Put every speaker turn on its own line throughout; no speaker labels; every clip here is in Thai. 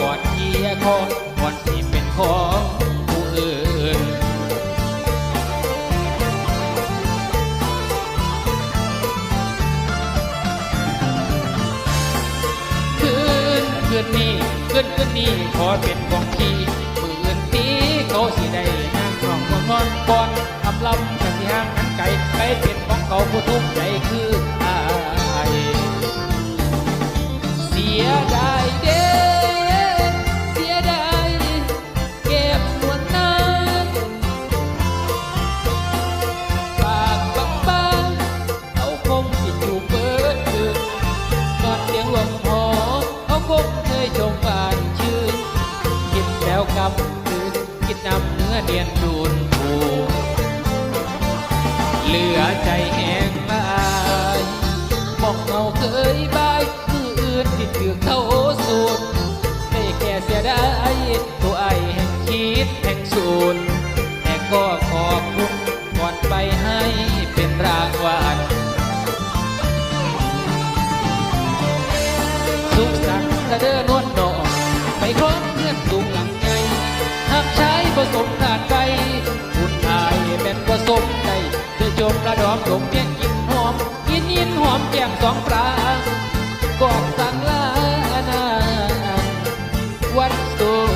ก่อนเทียก่อนก่อนที่เป็นของผู้อื่นคืนคืนนี้คืนคืนนี้ขอเป็นของพี่มื่นตีเขาสิได้นั่งนองนอนก่อนทำลำกันที่ห้างกันไกลไปเป็นของเขาผู้ทุกข์ใจ จับเนื้อเดียนดูนผูเหลือใจแห้งบายบอกเอาเคยบายมืออื่นที่เจอเขาสูตร จมระดอมถมเปียกกินหอมกินยินหอมแก้มสองปลากอกสังลานาวันสุ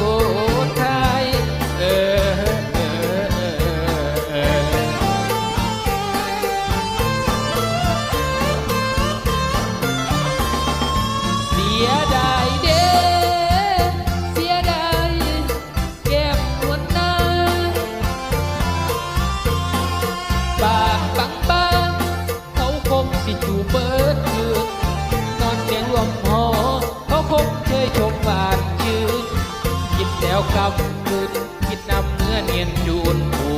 แล้วกลับคืนคิดนำเนื้อเนียนจูนผู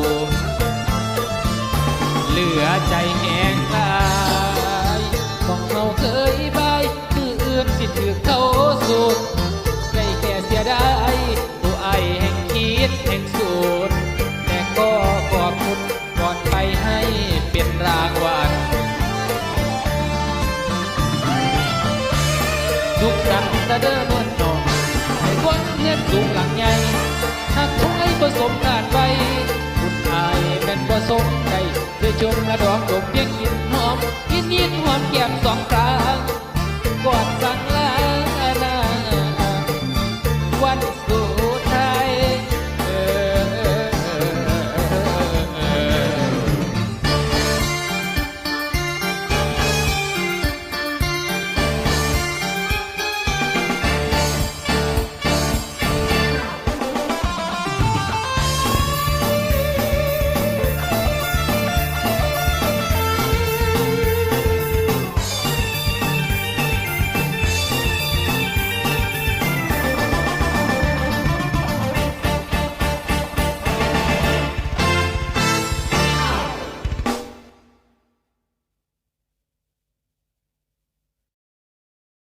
เหลือใจแจนระดองจมยังยิ้นหอมยิ้นยิ้นหอมแก้มสองครั้งกอดสั่งลา